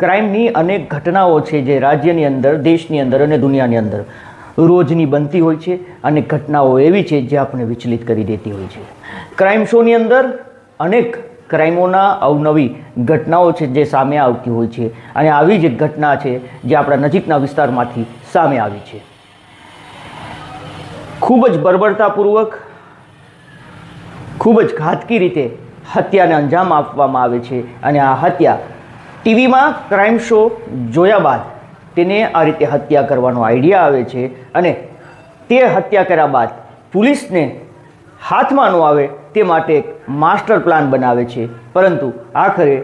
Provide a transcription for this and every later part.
ક્રાઇમની અનેક ઘટનાઓ છે જે રાજ્યની અંદર, દેશની અંદર અને દુનિયાની અંદર રોજની બનતી હોય છે અને ઘટનાઓ એવી છે જે આપણને વિચલિત કરી દેતી હોય છે. ક્રાઇમ શોની અંદર અનેક ક્રાઇમોના અવનવી ઘટનાઓ છે જે સામે આવતી હોય છે અને આવી જ એક ઘટના છે જે આપણા નજીકના વિસ્તારમાંથી સામે આવી છે. ખૂબ જ બર્બરતાપૂર્વક, ખૂબ જ ઘાતકી રીતે હત્યાને અંજામ આપવામાં આવે છે અને આ હત્યા ટીવીમાં ક્રાઇમ શો જોયા બાદ તેને આ રીતે હત્યા કરવાનો આઈડિયા આવે છે અને તે હત્યા કર્યા બાદ પોલીસને હાથમાં ન આવે તે માટે એક માસ્ટર પ્લાન બનાવે છે. પરંતુ આખરે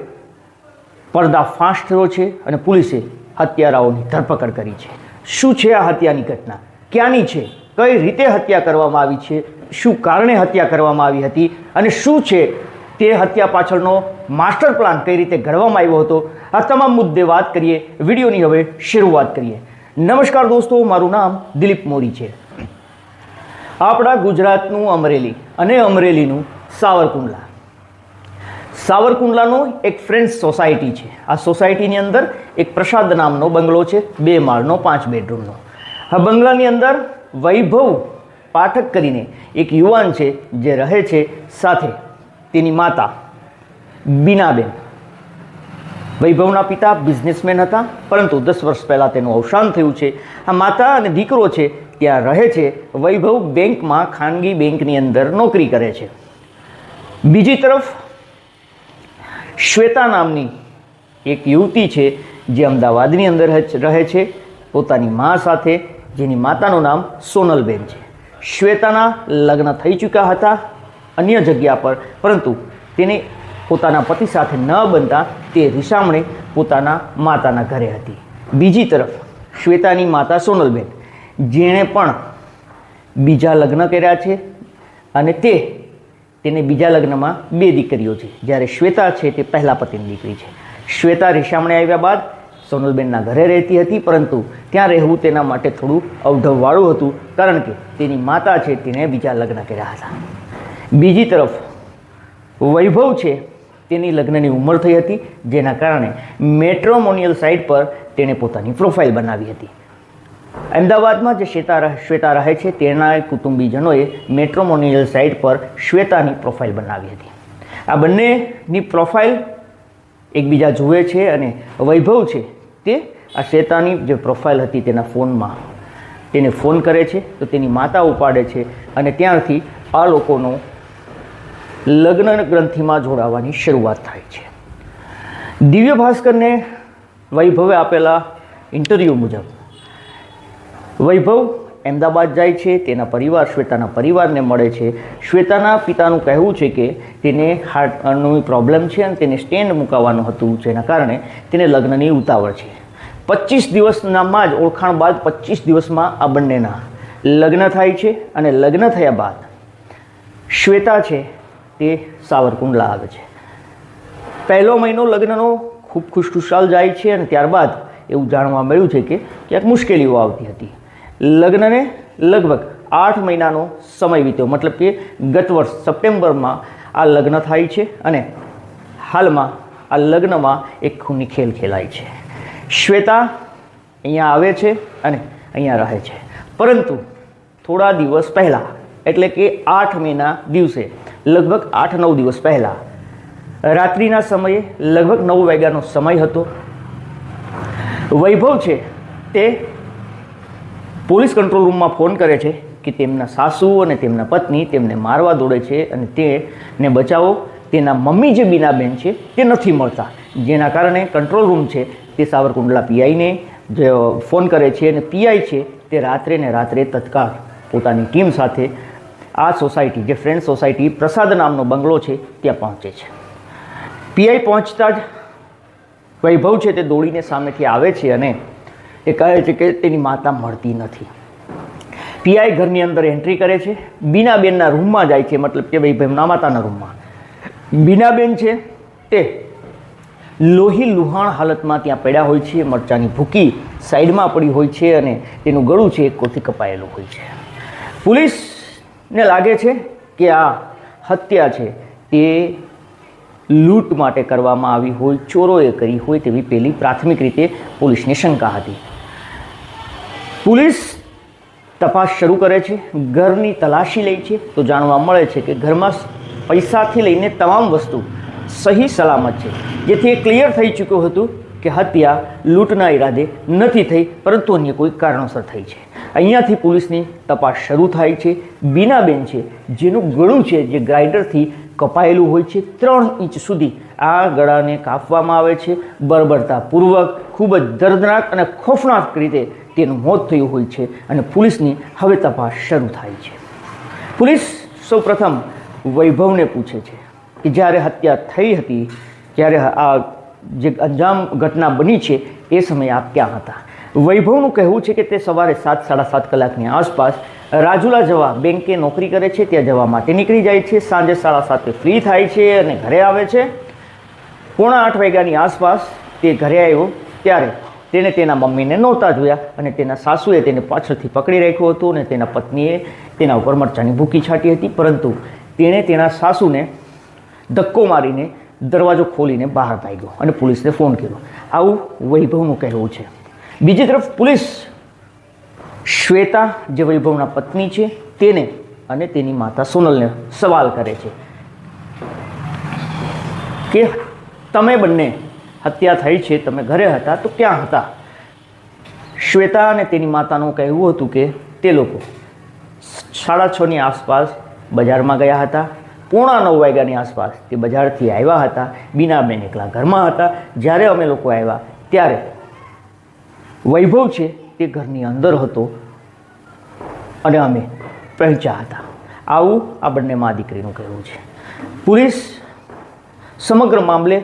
પડદા ફાંસ થયો છે અને પોલીસે હત્યારાઓની ધરપકડ કરી છે. શું છે આ હત્યાની ઘટના? ક્યાંની છે? કઈ રીતે હત્યા કરવામાં આવી છે? શું કારણે હત્યા કરવામાં આવી હતી? અને શું છે તે હત્યા પાછળનો માસ્ટર પ્લાન કઈ રીતે ઘડવામાં આવ્યો હતો? આ તમામ મુદ્દે વાત કરીએ, વિડીયોની હવે શરૂઆત કરીએ. નમસ્કાર દોસ્તો, મારું નામ દિલીપ મોરી છે. આપણા ગુજરાતનું અમરેલી અને અમરેલીનું સાવરકુંડલા. સાવરકુંડલાનો એક ફ્રેન્ડ્સ સોસાયટી છે. આ સોસાયટીની અંદર એક પ્રસાદ નામનો બંગલો છે, બે માળનો, પાંચ બેડરૂમનો આ બંગલાની અંદર વૈભવ પાઠક કરીને એક યુવાન છે, જે રહે છે સાથે. તેની માતા બીનાબેન. વૈભવના પિતા બિઝનેસમેન હતા, પરંતુ દસ વર્ષ પહેલાં તેનું અવસાન થયું છે. આ માતા અને દીકરો છે, ત્યાં રહે છે. વૈભવ બેંકમાં ખાનગી બેંકની અંદર નોકરી કરે છે. બીજી તરફ, શ્વેતા નામની એક યુવતી છે, જે અમદાવાદની અંદર રહે છે. પોતાની મા સાથે, જેની માતાનું નામ સોનલબેન છે. શ્વેતાના લગ્ન થઈ ચૂક્યા હતા. અન્ય જગ્યા પર. પરંતુ તેને પોતાના પતિ સાથે ન બનતા તે રિસામણે પોતાના માતાના ઘરે હતી. બીજી તરફ, શ્વેતાની માતા સોનલબેન, જેણે પણ બીજા લગ્ન કર્યા છે અને તે તેને બીજા લગ્નમાં બે દીકરીઓ છે. જ્યારે શ્વેતા છે તે પહેલા પતિની દીકરી છે. શ્વેતા રિસામણે આવ્યા બાદ સોનલબેનના ઘરે રહેતી હતી, પરંતુ ત્યાં રહેવું તેના માટે થોડું અવઢવવાળું હતું, કારણ કે તેની માતા છે તેણે બીજા લગ્ન કર્યા હતા. બીજી તરફ વૈભવ છે, તેની લગ્નની ઉંમર થઈ હતી, જેના કારણે મેટ્રોમોનિયલ સાઇટ પર તેણે પોતાની પ્રોફાઇલ બનાવી હતી. અમદાવાદમાં જે શ્વેતા શ્વેતા રહે છે, તેના કુટુંબીજનોએ મેટ્રોમોનિયલ સાઇટ પર શ્વેતાની પ્રોફાઇલ બનાવી હતી. આ બંનેની પ્રોફાઇલ એકબીજા જુએ છે અને વૈભવ છે, તે આ શ્વેતાની જે પ્રોફાઇલ હતી તેના ફોનમાં તેને ફોન કરે છે, તો તેની માતા ઉપાડે છે અને ત્યારથી આ લોકોનો લગ્ન ગ્રંથિમાં જોડાવાની શરૂઆત થાય છે. દિવ્ય ભાસ્કરને વૈભવે આપેલા ઇન્ટરવ્યૂ મુજબ વૈભવ અમદાવાદ જાય છે, તેના પરિવાર શ્વેતાના પરિવારને મળે છે. શ્વેતાના પિતાનું કહેવું છે કે તેને હાર્ટનું પ્રોબ્લેમ છે અને તેને સ્ટેન્ડ મુકાવવાનું હતું, જેના કારણે તેને લગ્નની ઉતાવળ છે. પચીસ દિવસનામાં જ ઓળખાણ બાદ પચીસ દિવસમાં આ બંનેના લગ્ન થાય છે અને લગ્ન થયા બાદ શ્વેતા છે તે સાવરકુંડલા આવે છે. પહેલો મહિનો લગ્નનો ખૂબ ખુશખુશાલ જાય છે અને ત્યારબાદ એવું જાણવા મળ્યું છે કે ક્યાંક મુશ્કેલીઓ આવતી હતી. લગ્નને લગભગ આઠ મહિનાનો સમય વીત્યો, મતલબ કે ગત વર્ષ સપ્ટેમ્બરમાં આ લગ્ન થાય છે અને હાલમાં આ લગ્નમાં એક ખૂની ખેલ ખેલાય છે. શ્વેતા અહીંયા આવે છે અને અહીંયા રહે છે. પરંતુ થોડા દિવસ પહેલાં, એટલે કે આઠ મહિના દિવસે લગભગ આઠ નવ દિવસ પહેલાં. રાત્રિના સમયે લગભગ નવ વાગ્યાનો સમય હતો. વૈભવ છે તે પોલીસ કંટ્રોલ રૂમમાં ફોન કરે છે કે તેમના સાસુ અને તેમના પત્ની તેમને મારવા દોડે છે અને તેને બચાવો. તેના મમ્મી જે બીનાબેન છે તે નથી મળતા. જેના કારણે કંટ્રોલ રૂમ છે તે સાવરકુંડલા પીઆઈને જે ફોન કરે છે અને પીઆઈ છે તે રાત્રે ને રાત્રે તત્કાળ પોતાની ટીમ સાથે આ સોસાયટી, જે ફ્રેન્ડ સોસાયટી પ્રસાદ નામનો બંગલો છે, ત્યાં પહોંચે છે. પીઆઈ પહોંચતા જ વૈભવ છે તે દોડીને સામેથી આવે છે અને એ કહે છે કે તેની માતા મળતી નથી. પીઆઈ ઘરની અંદર એન્ટ્રી કરે છે, બીનાબેનના રૂમમાં જાય છે, મતલબ કે વૈભવના માતાના રૂમમાં. બીનાબેન છે તે લોહી લુહાણ હાલતમાં ત્યાં પડ્યા હોય છે, મરચાની ભૂકી સાઈડમાં પડી હોય છે અને તેનું ગળું છે એક કોથી કપાયેલું હોય છે. પોલીસને લાગે છે કે આ હત્યા છે તે લૂંટ માટે કરવામાં આવી હોય, ચોરોએ કરી હોય તેવી પહેલી પ્રાથમિક રીતે પોલીસને શંકા હતી. પોલીસ તપાસ શરૂ કરે છે, ઘરની તલાશી લે છે, તો જાણવા મળે છે કે ઘરમાં પૈસાથી લઈને તમામ વસ્તુ સહી સલામત છે. જેથી એ ક્લિયર થઈ ચૂક્યું હતું કે હત્યા લૂંટના ઈરાદે નથી થઈ, પરંતુ અન્ય કોઈ કારણોસર થઈ છે. અહીંયાથી પોલીસની તપાસ શરૂ થાય છે. બીનાબેન છે, જેનું ગળું છે, જે ગ્રાઇડરથી કપાયેલું હોય છે, ત્રણ ઇંચ સુધી આ ગળાને કાપવામાં આવે છે. બરબરતાપૂર્વક, ખૂબ જ દર્દનાક અને ખોફનાક રીતે તેનું મોત થયું હોય છે અને પોલીસની હવે તપાસ શરૂ થાય છે. પોલીસ સૌપ્રથમ વૈભવને પૂછે છે કે જ્યારે હત્યા થઈ હતી, ત્યારે આ જે અંજામ ઘટના બની છે, એ સમયે આપ ક્યાં હતા? વૈભવનું કહેવું છે કે તે સવારે સાત, સાડા સાત કલાકની આસપાસ રાજુલા જવા બેંકે નોકરી કરે છે. ત્યાં જવા માટે નીકળી જાય છે. સાંજે સાડા સાતે ફ્રી થાય છે અને ઘરે આવે છે. પોણા આઠ વાગ્યાની આસપાસ તે ઘરે આવ્યો. ત્યારે તેને તેના મમ્મીને નહોતા જોયા અને તેના સાસુએ તેને પાછળથી પકડી રાખ્યું હતું અને તેના પત્નીએ તેના ઉપર મરચાની ભૂકી છાંટી હતી. પરંતુ તેણે તેના સાસુને ધક્કો મારીને દરવાજો ખોલીને બહાર ભાગ્યો અને પોલીસને ફોન કર્યો. આવું વૈભવનું કહેવું છે. બીજી તરફ પોલીસ શ્વેતા જે વૈભવના પત્ની છે, તેને અને તેની માતા સોનલને સવાલ કરે છે કે તમે બંને હત્યા થઈ છે, તમે ઘરે હતા તો ક્યાં હતા? શ્વેતા અને તેની માતાનું કહેવું હતું કે તે લોકો સાડા છની આસપાસ બજારમાં ગયા હતા, પોણા નવ વાગ્યાની આસપાસ તે બજારથી આવ્યા હતા, બીનાબેન એકલા ઘરમાં હતા. જ્યારે અમે લોકો આવ્યા, ત્યારે વૈભવ છે તે ઘરની અંદર હતો અને અમે પહોંચ્યા હતા. આવું આ બંને મા દીકરીનું કહેવું છે. પોલીસ સમગ્ર મામલે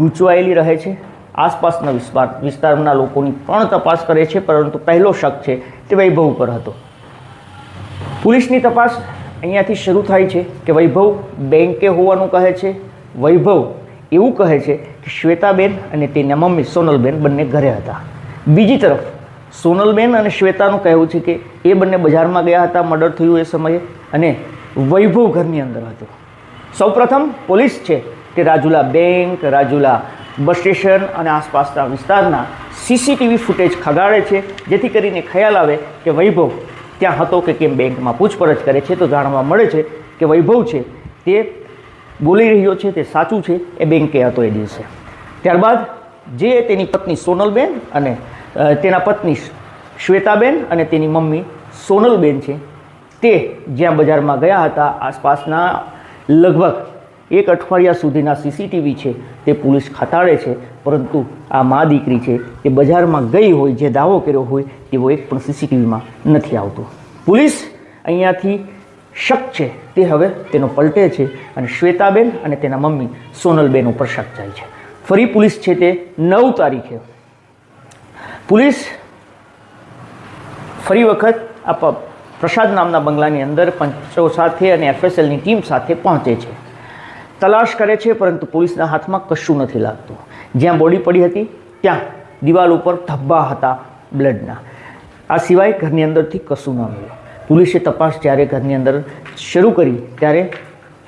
ગૂંચવાયેલી રહે છે. આસપાસના વિસ્તાર વિસ્તારના લોકોની પણ તપાસ કરે છે, પરંતુ પહેલો શક છે તે વૈભવ ઉપર હતો. પોલીસની તપાસ અહીંયાથી શરૂ થાય છે કે વૈભવ બેંકે હોવાનું કહે છે. વૈભવ એવું કહે છે કે શ્વેતાબેન અને તેના મમ્મી સોનલબેન બંને ઘરે હતા. બીજી તરફ, સોનલબેન અને શ્વેતાનું કહેવું છે કે એ બંને બજારમાં ગયા હતા, મર્ડર થયું એ સમયે અને વૈભવ ઘરની અંદર હતો. સૌપ્રથમ પોલીસ છે તે Rajula bank, Rajula bus station અને આસપાસના વિસ્તારના સીસીટીવી ફૂટેજ ખગાડે છે, જેથી કરીને ખ્યાલ આવે કે વૈભવ ત્યાં હતો કે કેમ બેંકમાં પૂછપરછ કરે છે. તો જાણવા મળે છે કે વૈભવ છે તે બોલી રહ્યો છે, તે સાચું છે, એ બેંકે હતો એ દિવસે. ત્યારબાદ જે તેની પત્ની સોનલબેન અને તેના પત્ની શ્વેતાબેન અને તેની મમ્મી સોનલબેન છે. તે જ્યાં બજારમાં ગયા હતા, આસપાસના લગભગ એક અઠવાડિયા સુધીના સીસીટીવી છે. તે પોલીસ ખતાડે છે, પરંતુ આ મા દીકરી છે તે બજારમાં ગઈ હોય, જે દાવો કર્યો હોય, તેવો એક પણ સીસીટીવીમાં નથી આવતો. પોલીસ અહીંયાથી શક છે, તે હવે તેનો પલટે છે અને શ્વેતાબેન અને તેના મમ્મી સોનલબેન ઉપર શક જાય છે. ફરી પોલીસ છે તે નવ તારીખે પોલીસ ફરી વખત આ પ્રસાદ નામના બંગલાની અંદર પંચો સાથે અને એફએસએલની ટીમ સાથે પહોંચે છે. તલાશ કરે છે, પરંતુ પોલીસના હાથમાં કશું નથી લાગતું. જ્યાં બોડી પડી હતી, ત્યાં દિવાલ ઉપર ધબ્બા હતા બ્લડના. આ સિવાય ઘરની અંદરથી કશું ન મળ્યું. પોલીસે તપાસ જ્યારે ઘરની અંદર શરૂ કરી, ત્યારે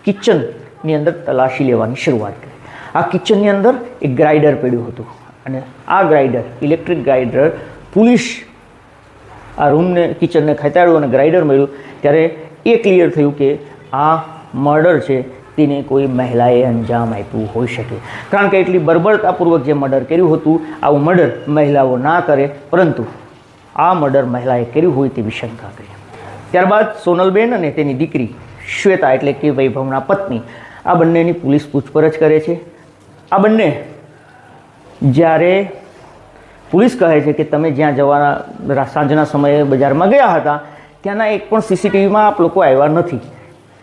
કિચનની અંદર તલાશી લેવાની શરૂઆત કરી. આ કિચનની અંદર એક ગ્રાઇડર પડ્યું હતું. અને આ ગ્રાઇડર, ઇલેક્ટ્રિક ગ્રાઇડર પોલીસ આ રૂમને કિચનને ખેંચાડ્યું અને ગ્રાઇડર મળ્યું ત્યારે એ ક્લિયર થયું કે આ મર્ડર છે, તેને કોઈ મહિલાએ અંજામ આપ્યું હોઈ શકે. કારણ કે એટલી બર્બરતાપૂર્વક જે મર્ડર કર્યું હતું, આવું મર્ડર મહિલાઓ ના કરે, પરંતુ આ મર્ડર મહિલાએ કર્યું હોય તેવી શંકા કરી. ત્યારબાદ સોનલબેન અને તેની દીકરી શ્વેતા એટલે કે વૈભવના પત્ની, આ બંનેની પોલીસ પૂછપરછ કરે છે. આ બંને જ્યારે પોલીસ કહે છે કે તમે જ્યાં જવાના સાંજના સમયે બજારમાં ગયા હતા, ત્યાંના એક પણ સીસીટીવીમાં આપ લોકો આવ્યા નથી.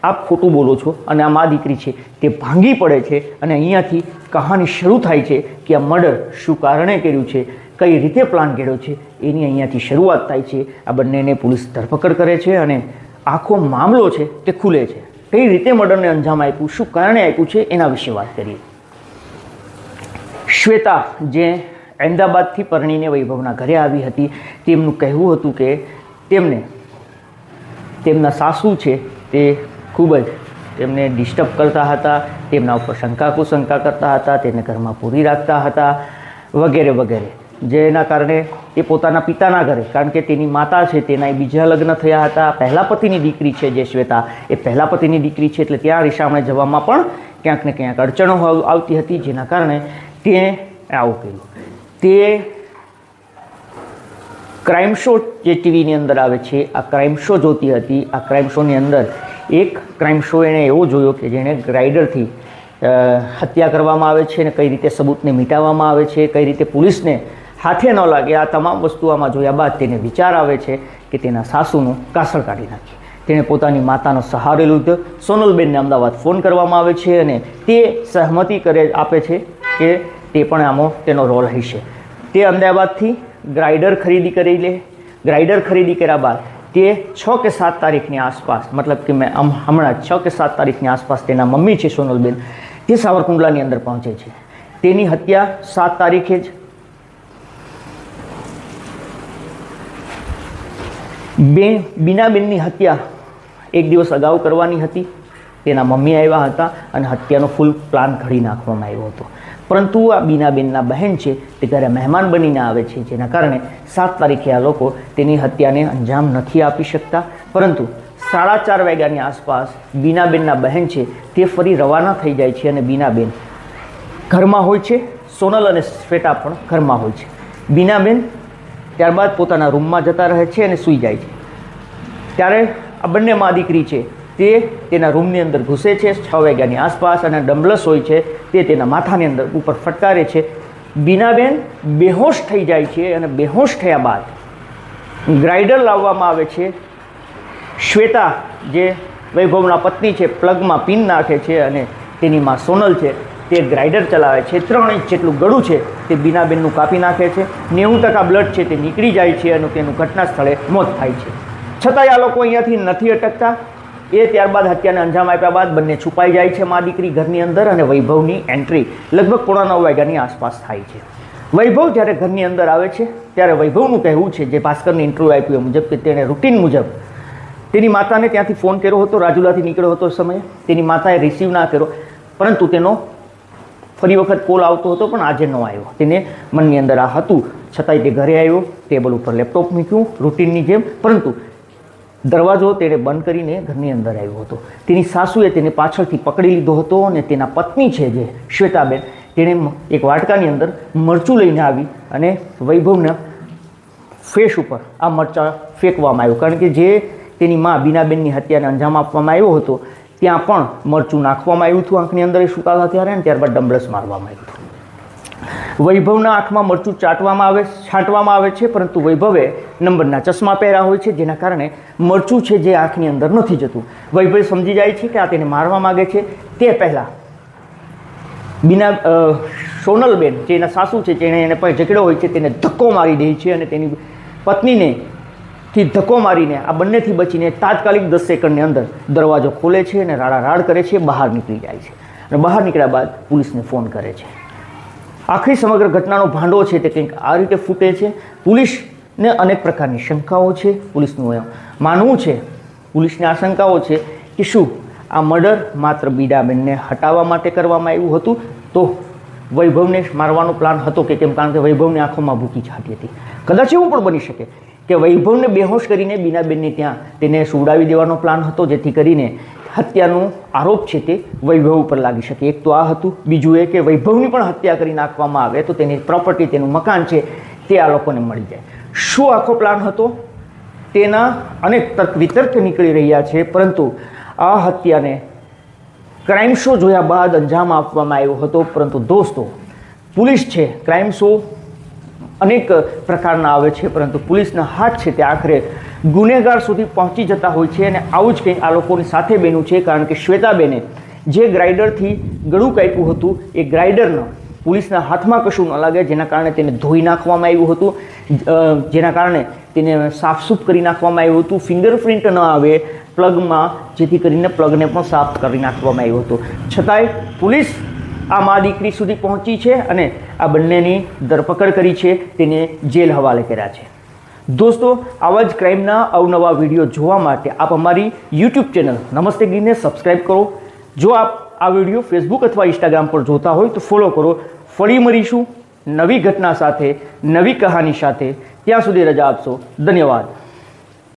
આપ ખોટું બોલો છો અને આ મા દીકરી છે તે ભાંગી પડે છે અને અહીંયાથી કહાની શરૂ થાય છે કે આ મર્ડર શું કારણે કર્યું છે, કઈ રીતે પ્લાન કર્યો છે, એની અહીંયાથી શરૂઆત થાય છે. આ બંનેને પોલીસ ધરપકડ કરે છે અને આખો મામલો છે તે ખુલે છે. કઈ રીતે મર્ડરને અંજામ આપ્યું, શું કારણે આપ્યું છે, એના વિશે વાત કરીએ. શ્વેતા જે અહેમદાબાદથી પરણીને વૈભવના ઘરે આવી હતી, તેમનું કહેવું હતું કે તેમને, તેમના સાસુ છે તે ખૂબ જ તેમને ડિસ્ટર્બ કરતા હતા, તેમના ઉપર શંકા કુશંકા કરતા હતા તેને ઘરમાં પૂરી રાખતા હતા, વગેરે વગેરે. જેના કારણે એ પોતાના પિતાના ઘરે, કારણ કે તેની માતા છે તેના એ બીજા લગ્ન થયા હતા. પહેલા પતિની દીકરી છે જે શ્વેતા, એ પહેલા પતિની દીકરી છે, એટલે ત્યાં રિસામણે જવામાં પણ ક્યાંક ને ક્યાંક અડચણો આવ- આવતી હતી, જેના કારણે તે આવું કર્યું તે ક્રાઇમ શો જે ટીવીની અંદર આવે છે, આ ક્રાઇમ શો જોતી હતી. આ ક્રાઇમ શોની અંદર એક ક્રાઇમ શો એણે એવો જોયો કે જેણે ગ્રાઇડરથી હત્યા કરવામાં આવે છે અને કઈ રીતે સબૂતને મિટાવવામાં આવે છે, કઈ રીતે પોલીસને હાથે ન લાગે, આ તમામ વસ્તુ આમાં જોયા બાદ તેને વિચાર આવે છે કે તેના સાસુનું કાસળ કાઢી નાખે. તેણે પોતાની માતાનો સહારો લીધો. સોનલબેનને અમદાવાદ ફોન કરવામાં આવે છે અને તે સહમતિ કરે, આપે છે. કે તે પણ આમાં તેનો રોલ હશે તે અમદાવાદથી ગ્રાઇડર ખરીદી કરી લે. ગ્રાઇડર ખરીદી કર્યા બાદ તે છ કે સાત તારીખની આસપાસ, મતલબ કે મેં આમ હમણાં છ કે સાત તારીખની આસપાસ તેના મમ્મી છે સોનલબેન, તે સાવરકુંડલાની અંદર પહોંચે છે. તેની હત્યા સાત તારીખે જ બે બીનાબેનની હત્યા એક દિવસ અગાઉ કરવાની હતી. તેના મમ્મી આવ્યા હતા અને હત્યાનો ફૂલ પ્લાન ઘડી નાખવામાં આવ્યો હતો. પરંતુ આ બીનાબેનના બહેન છે તે ઘરે મહેમાન બનીને આવે છે, જેના કારણે સાત તારીખે આ લોકો તેની હત્યાને અંજામ નથી આપી શકતા. પરંતુ સાડા ચાર વાગ્યાની આસપાસ બીનાબેનના બહેન છે તે ફરી રવાના થઈ જાય છે અને બીનાબેન ઘરમાં હોય છે, સોનલ અને શ્વેતા પણ ઘરમાં હોય છે. બીનાબેન ત્યારબાદ પોતાના રૂમમાં જતા રહે છે અને સૂઈ જાય છે. ત્યારે આ બંને મા દીકરી છે તે તેના રૂમની અંદર ઘૂસે છે, છ વાગ્યાની આસપાસ અને ડમ્બલસ હોય છે, તે તેના માથાની અંદર ઉપર ફટકારે છે. બીનાબેન બેહોશ થઈ જાય છે અને બેહોશ થયા બાદ ગ્રાઇડર લાવવામાં આવે છે. શ્વેતા, જે વૈભવના પત્ની છે, પ્લગમાં પિન નાખે છે અને તેની માં સોનલ છે, તે ગ્રાઇડર ચલાવે છે. ત્રણ ઇંચ જેટલું ગળું છે, તે બીનાબેનનું કાપી નાખે છે. નેવું ટકા બ્લડ છે, તે નીકળી જાય છે અને તેનું ઘટના સ્થળે મોત થાય છે. છતાંય આ લોકો અહીંયાથી નથી અટકતા. એ ત્યારબાદ હત્યાને અંજામ આપ્યા બાદ બંને છુપાઈ જાય છે મા દીકરી ઘરની અંદર અને વૈભવની એન્ટ્રી લગભગ પોણા નવ વાગ્યાની આસપાસ થાય છે. વૈભવ જ્યારે ઘરની અંદર આવે છે, ત્યારે વૈભવનું કહેવું છે જે ભાસ્કરને ઇન્ટરવ્યૂ આપ્યું એ મુજબ કે તેણે રૂટીન મુજબ તેની માતાને ત્યાંથી ફોન કર્યો હતો, રાજુલાથી નીકળ્યો હતો સમય. તેની માતાએ રિસીવ ના કર્યો, પરંતુ તેનો ફરી વખત કોલ આવતો હતો, પણ આજે ન આવ્યો. તેને મનની અંદર આ હતું. છતાંય તે ઘરે આવ્યો ટેબલ ઉપર લેપટોપ મૂક્યું રૂટીનની જેમ. પરંતુ દરવાજો તેણે બંધ કરીને ઘરની અંદર આવ્યો હતો. તેની સાસુએ તેને પાછળથી પકડી લીધો હતો અને તેના પત્ની છે જે, શ્વેતાબેન, તેણે એક વાટકાની અંદર મરચું લઈને આવી અને વૈભવના ફેસ ઉપર આ મરચાં ફેંકવામાં આવ્યું. કારણ કે જે તેની મા બીનાબેનની હત્યાને અંજામ આપવામાં આવ્યો હતો, ત્યાં પણ મરચું નાખવામાં આવ્યું હતું, આંખની અંદર એ સુકાતા ત્યારે અને ત્યારબાદ ડંબલસ મારવામાં આવ્યું હતું. વૈભવના આંખમાં મરચું ચાટવામાં આવે, છાંટવામાં આવે છે, પરંતુ વૈભવે નંબરના ચશ્મા પહેર્યા હોય છે, જેના કારણે મરચું છે જે આંખની અંદર નથી જતું. વૈભવ સમજી જાય છે કે આ તેને મારવા માગે છે. તે પહેલાં બિના સોનલબેન, જે એના સાસુ છે, જેણે એને પણ ઝઘડો હોય છે, તેને ધક્કો મારી દે છે અને તેની પત્નીને થી ધક્કો મારીને આ બંનેથી બચીને તાત્કાલિક દસ સેકન્ડની અંદર દરવાજો ખોલે છે અને રાડા રાડ કરે છે, બહાર નીકળી જાય છે. અને બહાર નીકળ્યા બાદ પોલીસને ફોન કરે છે. આખરી સમગ્ર ઘટનાનો ભાંડો છે તે કંઈક આ રીતે ફૂટે છે. પોલીસને અનેક પ્રકારની શંકાઓ છે. પોલીસનું માનવું છે, પોલીસને આશંકાઓ છે કે શું આ મર્ડર માત્ર બીડાબેનને હટાવવા માટે કરવામાં આવ્યું હતું? તો વૈભવને મારવાનો પ્લાન હતો કે કેમ? કારણ કે વૈભવની આંખોમાં ભૂકી છાટી હતી. કદાચ એવું પણ બની શકે કે વૈભવને બેહોશ કરીને બીનાબેનને ત્યાં તેને સુવડાવી દેવાનો પ્લાન હતો, જેથી કરીને હત્યાનો આરોપ છે તે વૈભવ ઉપર લાગી શકે. એક તો આ હતું, બીજું એ કે વૈભવની પણ હત્યા કરી નાખવામાં આવે તો તેની પ્રોપર્ટી તેનું મકાન છે તે આ લોકોને મળી જાય. શું આખો પ્લાન હતો? તેના અનેક તર્ક વિતર્ક નીકળી રહ્યા છે, પરંતુ આ હત્યાને ક્રાઇમ શો જોયા બાદ અંજામ આપવામાં આવ્યો હતો, પરંતુ દોસ્તો, પોલીસ છે ક્રાઇમ શો અનેક પ્રકારના આવે છે, પરંતુ પોલીસના હાથ છે તે આખરે ગુનેગાર સુધી પહોંચી જતા હોય છે અને આવું જ કંઈ આ લોકોની સાથે બન્યું છે, કારણ કે શ્વેતાબેને જે ગ્રાઇડરથી ગળું કાપ્યું હતું, એ ગ્રાઇડરનો પોલીસના હાથમાં કશું ન લાગે, જેના કારણે તેને ધોઈ નાખવામાં આવ્યું હતું જેના કારણે તેને સાફસૂફ કરી નાખવામાં આવ્યું હતું, ફિંગરપ્રિન્ટ ન આવે પ્લગમાં, જેથી કરીને પ્લગને પણ સાફ કરી નાખવામાં આવ્યું હતું. છતાંય પોલીસ આ મા દીકરી સુધી પહોંચી છે અને આ બંનેની ધરપકડ કરી છે, તેને જેલ હવાલે કર્યા છે. દોસ્તો, આવા જ ક્રાઇમના અવનવા વીડિયો જોવા માટે આપ અમારી યુટ્યુબ ચેનલ નમસ્તે ગીરને સબસ્ક્રાઈબ કરો. જો આપ આ વીડિયો ફેસબુક અથવા ઇન્સ્ટાગ્રામ પર જોતા હોય તો ફોલો કરો. ફરી મળીશું નવી ઘટના સાથે, નવી કહાની સાથે. ત્યાં સુધી રજા આપશો. ધન્યવાદ.